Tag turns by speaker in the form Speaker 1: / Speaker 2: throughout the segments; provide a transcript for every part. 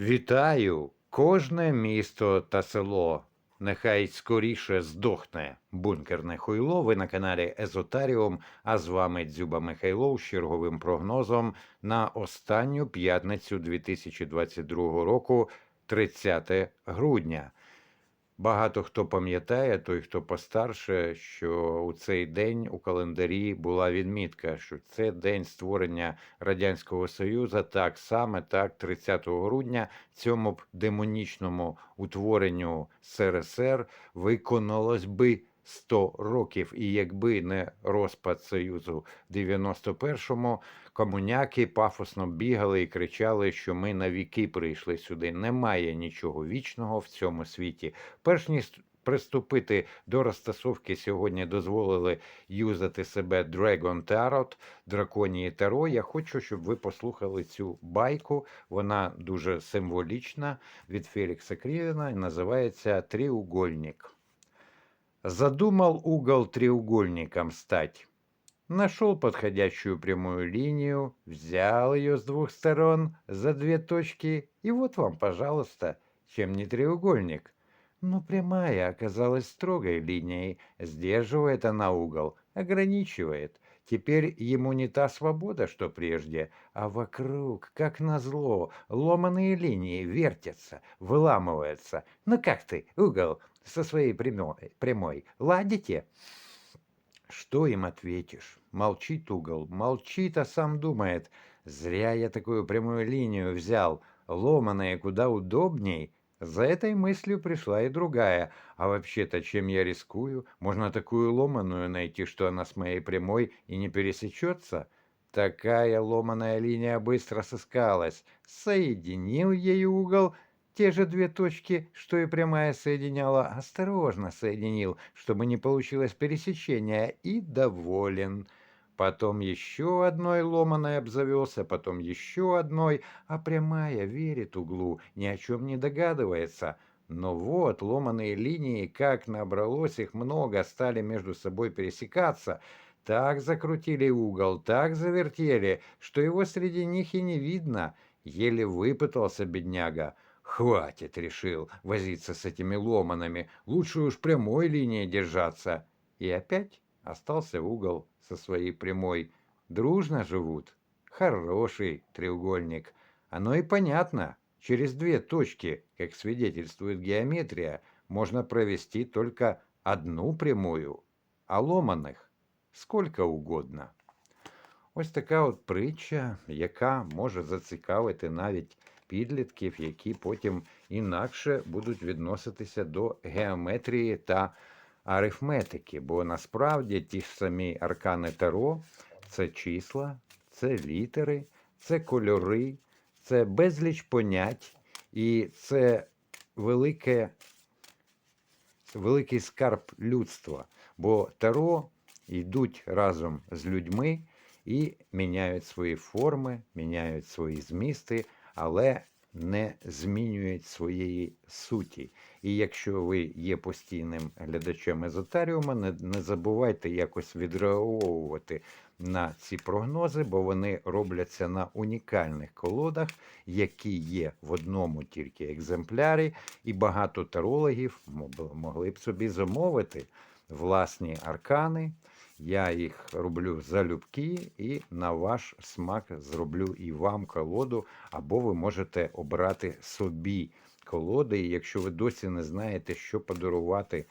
Speaker 1: Вітаю! Кожне місто та село. Нехай скоріше здохне бункерне хуйло. Ви на каналі Езотаріум. А з вами Дзюба Михайлов з черговим прогнозом на останню п'ятницю 2022 року, 30 грудня. Багато хто пам'ятає, той, хто постарше, що у цей день у календарі була відмітка, що це день створення Радянського Союзу, так саме так, 30 грудня, цьому демонічному утворенню СРСР виконалось би 100 років. І якби не розпад Союзу в 91-му, комуняки пафосно бігали і кричали, що ми на віки прийшли сюди. Немає нічого вічного в цьому світі. Перш ніж приступити до розтасовки, сьогодні дозволили юзати себе Dragon Tarot, драконії Таро. Я хочу, щоб ви послухали цю байку. Вона дуже символічна від Фелікса Крівіна і називається Тріугольник. Задумал угол треугольником стать. Нашел подходящую прямую линию, взял ее с двух сторон за две точки, и вот вам, пожалуйста, чем не треугольник. Но прямая оказалась строгой линией, сдерживает она угол, ограничивает. Теперь ему не та свобода, что прежде, а вокруг, как назло, ломаные линии вертятся, выламываются. Ну как ты, угол, со своей прямой, прямой ладите? Что им ответишь? Молчит угол, молчит, а сам думает. Зря я такую прямую линию взял, ломаная куда удобней. За этой мыслью пришла и другая. А вообще-то, чем я рискую? Можно такую ломаную найти, что она с моей прямой и не пересечется? Такая ломаная линия быстро сыскалась. Соединил ею угол, те же две точки, что и прямая соединяла, осторожно соединил, чтобы не получилось пересечения, и доволен. Потом еще одной ломаной обзавелся, потом еще одной, а прямая верит углу, ни о чем не догадывается. Но вот ломаные линии, как набралось их много, стали между собой пересекаться. Так закрутили угол, так завертели, что его среди них и не видно. Еле выпытался бедняга. Хватит, решил, возиться с этими ломанами. Лучше уж прямой линии держаться. И опять остался угол со своей прямой. Дружно живут. Хороший треугольник. Оно и понятно. Через две точки, как свидетельствует геометрия, можно провести только одну прямую, а ломаних сколько угодно. Ось така от притча, яка може зацікавити навіть підлітків, які потім інакше будуть відноситися до геометрії та арифметики. Бо насправді ті ж самі аркани Таро це числа, це літери, це кольори, це безліч понять, і це велике, великий скарб людства. Бо Таро йдуть разом з людьми і міняють свої форми, міняють свої змісти, але не змінюють своєї суті. І якщо ви є постійним глядачем езотаріума, не, не забувайте якось відреаговувати на ці прогнози, бо вони робляться на унікальних колодах, які є в одному тільки екземплярі, і багато тарологів могли б собі замовити власні аркани. Я їх роблю залюбки і на ваш смак зроблю і вам колоду, або ви можете обрати собі колоди. І якщо ви досі не знаєте, що подарувати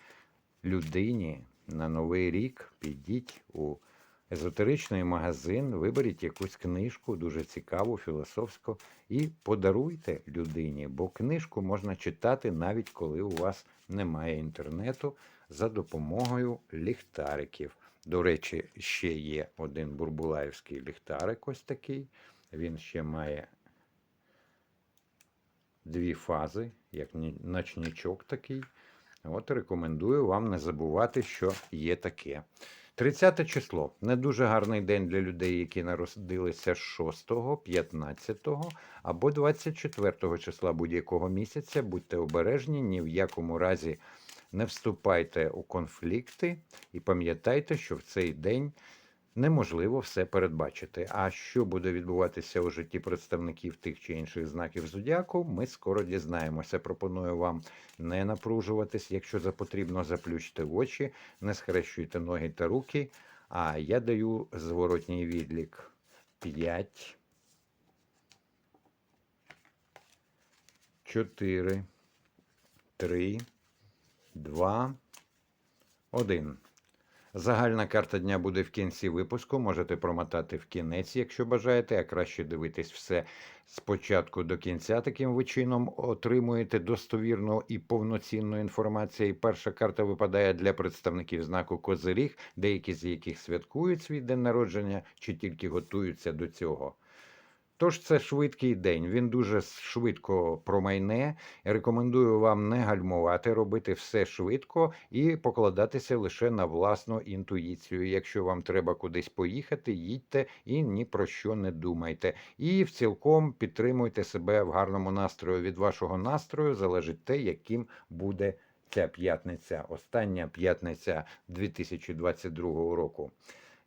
Speaker 1: людині на Новий рік, підіть у езотеричний магазин, виберіть якусь книжку, дуже цікаву, філософську, і подаруйте людині, бо книжку можна читати навіть коли у вас немає інтернету за допомогою ліхтариків. До речі, ще є один бурбулаївський ліхтарик, ось такий. Він ще має дві фази, як ні- ночничок такий. От рекомендую вам не забувати, що є таке. 30 число. Не дуже гарний день для людей, які народилися 6, 15 або 24 числа будь-якого місяця. Будьте обережні, ні в якому разі не вступайте у конфлікти і пам'ятайте, що в цей день неможливо все передбачити. А що буде відбуватися у житті представників тих чи інших знаків зодіаку, ми скоро дізнаємося. Пропоную вам не напружуватись. Якщо за потрібно, заплющте очі, не схрещуйте ноги та руки. А я даю зворотній відлік. 5, 4, 3, 2, 1. Загальна карта дня буде в кінці випуску. Можете промотати в кінець, якщо бажаєте, а краще дивитись все спочатку до кінця. Таким ви чином отримуєте достовірну і повноцінну інформацію. І перша карта випадає для представників знаку Козиріг, деякі з яких святкують свій день народження чи тільки готуються до цього. Тож це швидкий день. Він дуже швидко промайне. Рекомендую вам не гальмувати, робити все швидко і покладатися лише на власну інтуїцію. Якщо вам треба кудись поїхати, їдьте і ні про що не думайте. І в цілком підтримуйте себе в гарному настрою. Від вашого настрою залежить те, яким буде ця п'ятниця, остання п'ятниця 2022 року.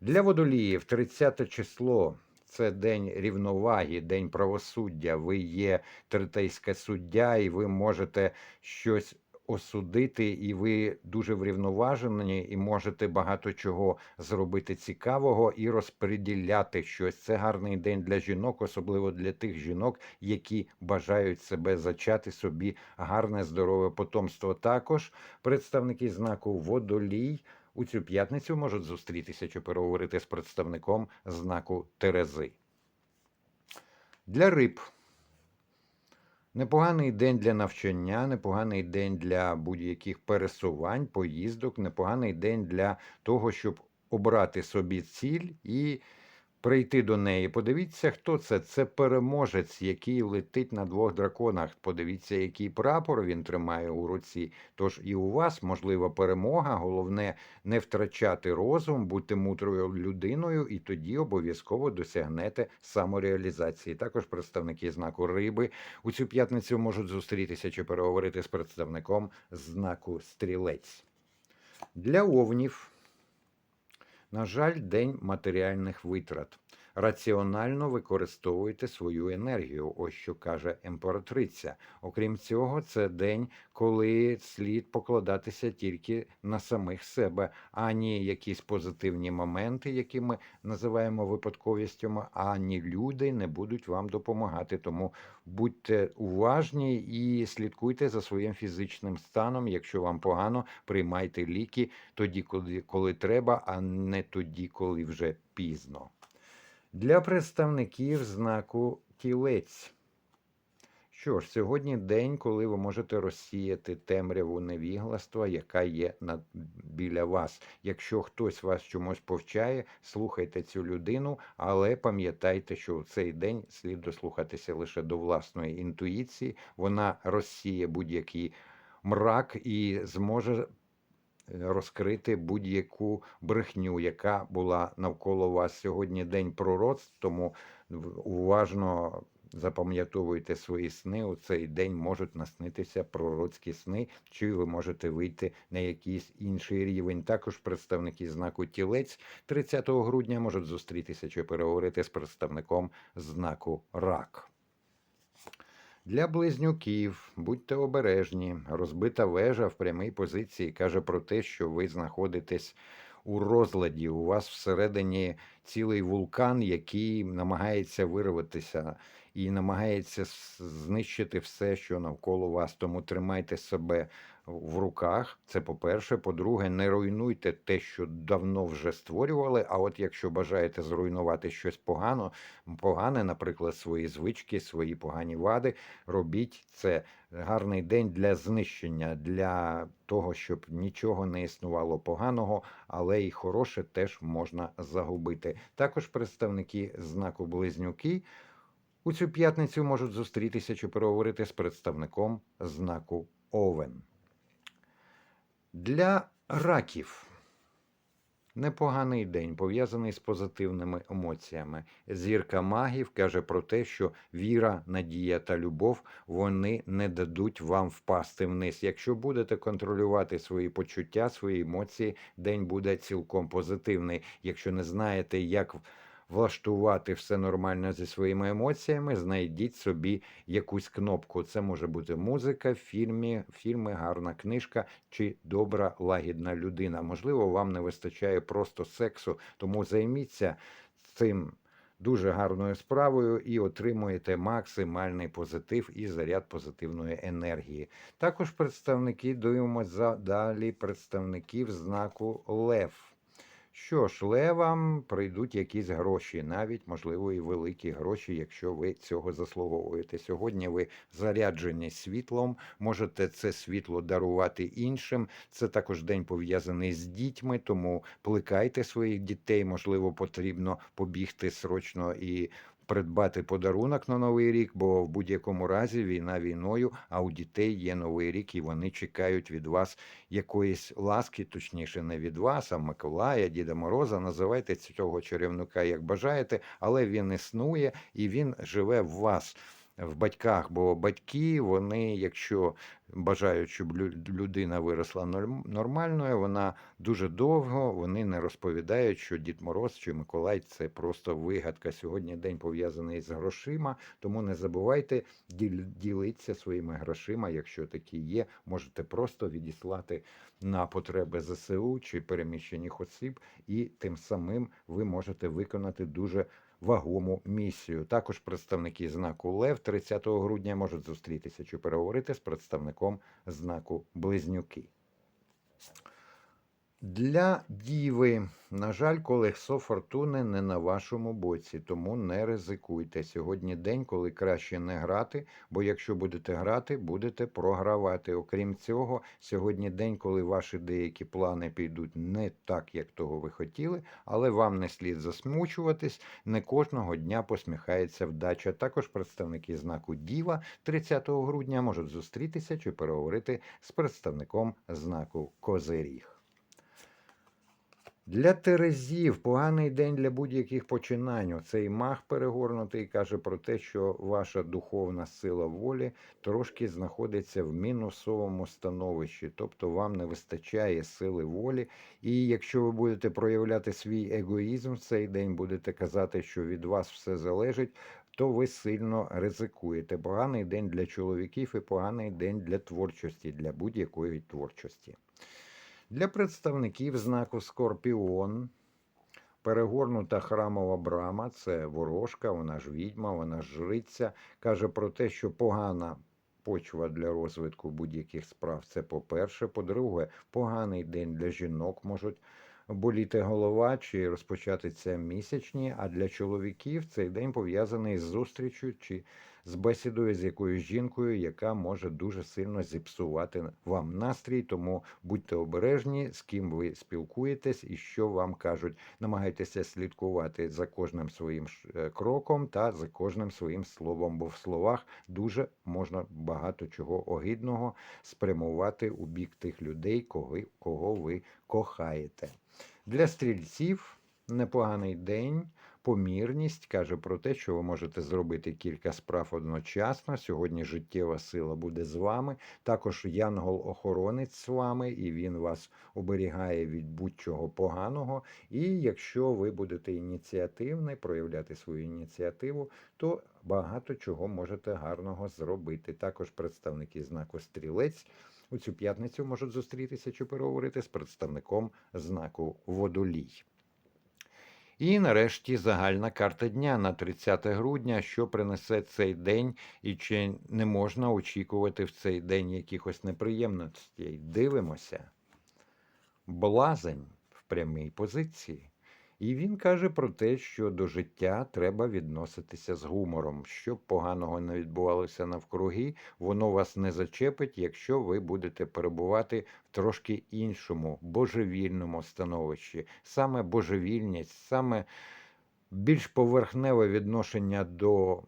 Speaker 1: Для водоліїв 30 число. Це день рівноваги, день правосуддя. Ви є третейська суддя, і ви можете щось осудити, і ви дуже врівноважені, і можете багато чого зробити цікавого і розподіляти щось. Це гарний день для жінок, особливо для тих жінок, які бажають себе зачати собі гарне здорове потомство. Також представники знаку водолій. У цю п'ятницю можуть зустрітися чи переговорити з представником знаку Терези. Для риб непоганий день для навчання, непоганий день для будь-яких пересувань, поїздок, непоганий день для того, щоб обрати собі ціль і прийти до неї. Подивіться, хто це. Це переможець, який летить на двох драконах. Подивіться, який прапор він тримає у руці. Тож і у вас можлива перемога. Головне не втрачати розум, бути мудрою людиною, і тоді обов'язково досягнете самореалізації. Також представники знаку риби у цю п'ятницю можуть зустрітися чи переговорити з представником знаку стрілець. Для овнів. На жаль, день матеріальних витрат. Раціонально використовуйте свою енергію, ось що каже імператриця. Окрім цього, це день, коли слід покладатися тільки на самих себе, ані якісь позитивні моменти, які ми називаємо випадковістями, ані люди не будуть вам допомагати. Тому будьте уважні і слідкуйте за своїм фізичним станом. Якщо вам погано, приймайте ліки тоді, коли, коли треба, а не тоді, коли вже пізно. Для представників знаку тілець. Що ж, сьогодні день, коли ви можете розсіяти темряву невігластва, яка є над, біля вас. Якщо хтось вас чомусь повчає, слухайте цю людину, але пам'ятайте, що в цей день слід дослухатися лише до власної інтуїції. Вона розсіє будь-який мрак і зможе розкрити будь-яку брехню, яка була навколо вас сьогодні. День пророцтв, тому уважно запам'ятовуйте свої сни. У цей день можуть наснитися пророцькі сни, чи ви можете вийти на якийсь інший рівень. Також представники знаку тілець 30 грудня можуть зустрітися чи переговорити з представником знаку рак. Для близнюків будьте обережні. Розбита вежа в прямій позиції каже про те, що ви знаходитесь у розладі. У вас всередині цілий вулкан, який намагається вирватися і намагається знищити все, що навколо вас. Тому тримайте себе в руках. Це по-перше. По-друге, не руйнуйте те, що давно вже створювали. А от якщо бажаєте зруйнувати щось погано, погане, наприклад, свої звички, свої погані вади, робіть це. Гарний день для знищення, для того, щоб нічого не існувало поганого, але й хороше теж можна загубити. Також представники знаку Близнюки у цю п'ятницю можуть зустрітися чи переговорити з представником знаку Овен. Для раків Непоганий день, пов'язаний з позитивними емоціями. Зірка магів каже про те, що віра, надія та любов вони не дадуть вам впасти вниз. Якщо будете контролювати свої почуття, свої емоції, день буде цілком позитивний. Якщо не знаєте, як влаштувати все нормально зі своїми емоціями, знайдіть собі якусь кнопку. Це може бути музика, фільмі, фільми, гарна книжка чи добра лагідна людина. Можливо, вам не вистачає просто сексу, тому займіться цим. Дуже гарною справою і отримуєте максимальний позитив і заряд позитивної енергії. Також представники дивимося далі представників знаку Лев. Що ж, левам прийдуть якісь гроші, навіть можливо і великі гроші, якщо ви цього заслуговуєте. Сьогодні ви заряджені світлом, можете це світло дарувати іншим. Це також день пов'язаний з дітьми, тому плекайте своїх дітей. Можливо, потрібно побігти срочно і. Придбати подарунок на новий рік, бо в будь-якому разі війна війною, а у дітей є новий рік, і вони чекають від вас якоїсь ласки, точніше, не від вас, а Миколая, Діда Мороза. Називайте цього чарівника як бажаєте, але він існує і він живе в вас. В батьках, бо батьки, вони, якщо бажають, щоб людина виросла нормальною, вона дуже довго вони не розповідають, що Дід Мороз чи Миколай це просто вигадка. Сьогодні день пов'язаний з грошима, тому не забувайте ділитися своїми грошима, якщо такі є. Можете просто відіслати на потреби ЗСУ чи переміщених осіб, і тим самим ви можете виконати дуже вагому місію. Також представники знаку Лев 30 грудня можуть зустрітися чи переговорити з представником знаку Близнюки. Для діви, на жаль, колесо фортуни не на вашому боці, тому не ризикуйте. Сьогодні день, коли краще не грати, бо якщо будете грати, будете програвати. Окрім цього, сьогодні день, коли ваші деякі плани підуть не так, як того ви хотіли, але вам не слід засмучуватись. Не кожного дня посміхається вдача. Також представники знаку Діва 30 грудня можуть зустрітися чи переговорити з представником знаку Козиріг. Для Терезів поганий день для будь-яких починань. Цей маг перегорнутий каже про те, що ваша духовна сила волі трошки знаходиться в мінусовому становищі, тобто вам не вистачає сили волі. І якщо ви будете проявляти свій егоїзм в цей день, будете казати, що від вас все залежить. То ви сильно ризикуєте. Поганий день для чоловіків і поганий день для творчості, для будь-якої творчості. Для представників знаку Скорпіон перегорнута храмова брама це ворожка, вона ж відьма, вона ж жриця. Каже про те, що погана почва для розвитку будь-яких справ. Це по-перше. По-друге, поганий день для жінок можуть боліти голова чи розпочатися місячні. А для чоловіків цей день пов'язаний з зустрічю чи з бесідою з якоюсь жінкою, яка може дуже сильно зіпсувати вам настрій. Тому будьте обережні, з ким ви спілкуєтесь і що вам кажуть. Намагайтеся слідкувати за кожним своїм е, кроком та за кожним своїм словом, бо в словах дуже можна багато чого огидного спрямувати у бік тих людей, кого, кого ви кохаєте. Для стрільців непоганий день. Помірність каже про те, що ви можете зробити кілька справ одночасно. Сьогодні життєва сила буде з вами. Також янгол-охоронець з вами, і він вас оберігає від будь-чого поганого. І якщо ви будете ініціативний, проявляти свою ініціативу, то багато чого можете гарного зробити. Також представники знаку стрілець у цю п'ятницю можуть зустрітися чи переговорити з представником знаку водолій. І нарешті загальна карта дня на 30 грудня, що принесе цей день, і чи не можна очікувати в цей день якихось неприємностей. Дивимося. Блазень в прямій позиції. І він каже про те, що до життя треба відноситися з гумором. Щоб поганого не відбувалося навкруги, воно вас не зачепить, якщо ви будете перебувати в трошки іншому, божевільному становищі. Саме божевільність, саме більш поверхневе відношення до е,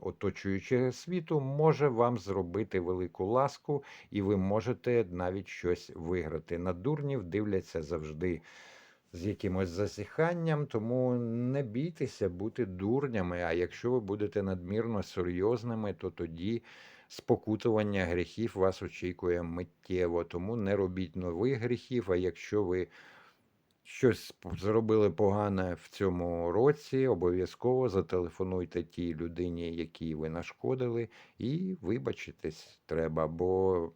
Speaker 1: оточуючого світу може вам зробити велику ласку, і ви можете навіть щось виграти. На дурнів дивляться завжди з якимось засіханням, тому не бійтеся бути дурнями. А якщо ви будете надмірно серйозними, то тоді спокутування гріхів вас очікує миттєво. Тому не робіть нових гріхів. А якщо ви щось зробили погане в цьому році, обов'язково зателефонуйте тій людині, якій ви нашкодили, і вибачитись треба, бо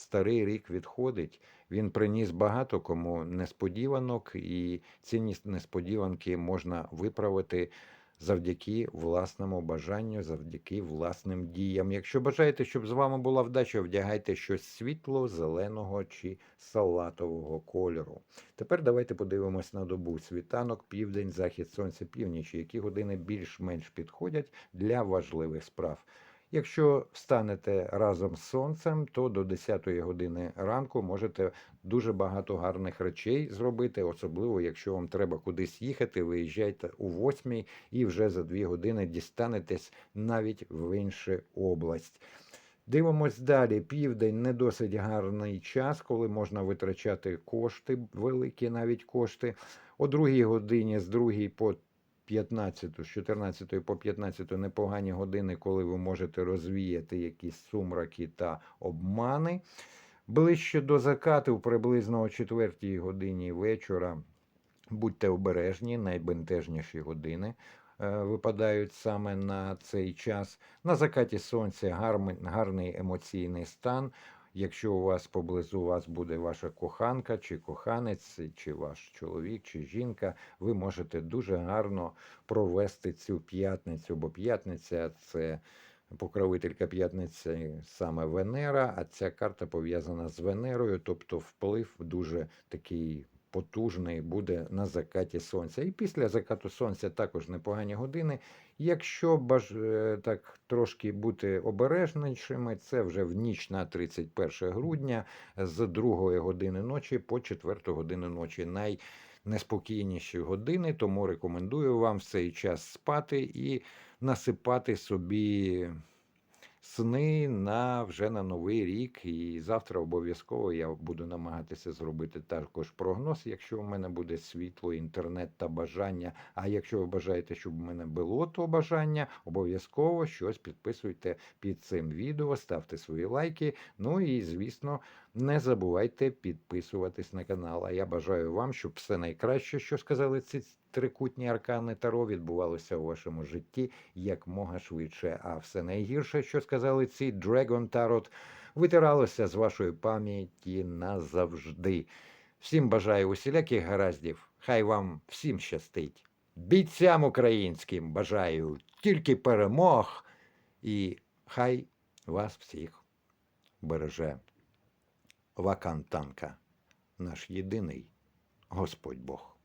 Speaker 1: старий рік відходить. Він приніс багато кому несподіванок, і ці несподіванки можна виправити завдяки власному бажанню, завдяки власним діям. Якщо бажаєте, щоб з вами була вдача, вдягайте щось світло, зеленого чи салатового кольору. Тепер давайте подивимось на добу. Світанок, південь, захід сонця, північ, які години більш-менш підходять для важливих справ. Якщо встанете разом з сонцем, то до 10 години ранку можете дуже багато гарних речей зробити, особливо якщо вам треба кудись їхати, виїжджайте у 8 і вже за 2 години дістанетесь навіть в іншу область. Дивимось далі. Південь не досить гарний час, коли можна витрачати кошти, великі навіть кошти. О другій годині з 2 по 15, з 14 по 15 непогані години, коли ви можете розвіяти якісь сумраки та обмани. Ближче до закату, приблизно о 4 годині вечора, будьте обережні, найбентежніші години е, випадають саме на цей час. На закаті сонця гарний, гарний емоційний стан. Якщо у вас поблизу вас буде ваша коханка, чи коханець, чи ваш чоловік, чи жінка, ви можете дуже гарно провести цю п'ятницю, бо п'ятниця це покровителька п'ятниці саме Венера, а ця карта пов'язана з Венерою, тобто вплив дуже такий потужний буде на закаті сонця. І після закату сонця також непогані години. Якщо баж е, так трошки бути обережнішими, це вже в ніч на 31 грудня з 2 години ночі по 4 годину ночі. Найнеспокійніші години, тому рекомендую вам в цей час спати і насипати собі сни на вже на новий рік. І завтра обов'язково я буду намагатися зробити також прогноз, якщо в мене буде світло, інтернет та бажання. А якщо ви бажаєте, щоб у мене було то бажання, обов'язково щось підписуйте під цим відео, ставте свої лайки. Ну і звісно, не забувайте підписуватись на канал. А я бажаю вам, щоб все найкраще, що сказали ці трикутні аркани Таро, відбувалося у вашому житті якмога швидше. А все найгірше, що сказали ці Dragon Tarot, витиралося з вашої пам'яті назавжди. Всім бажаю усіляких гараздів. Хай вам всім щастить. Бійцям українським бажаю тільки перемог, і хай вас всіх береже Вакантанка, наш єдиний Господь Бог.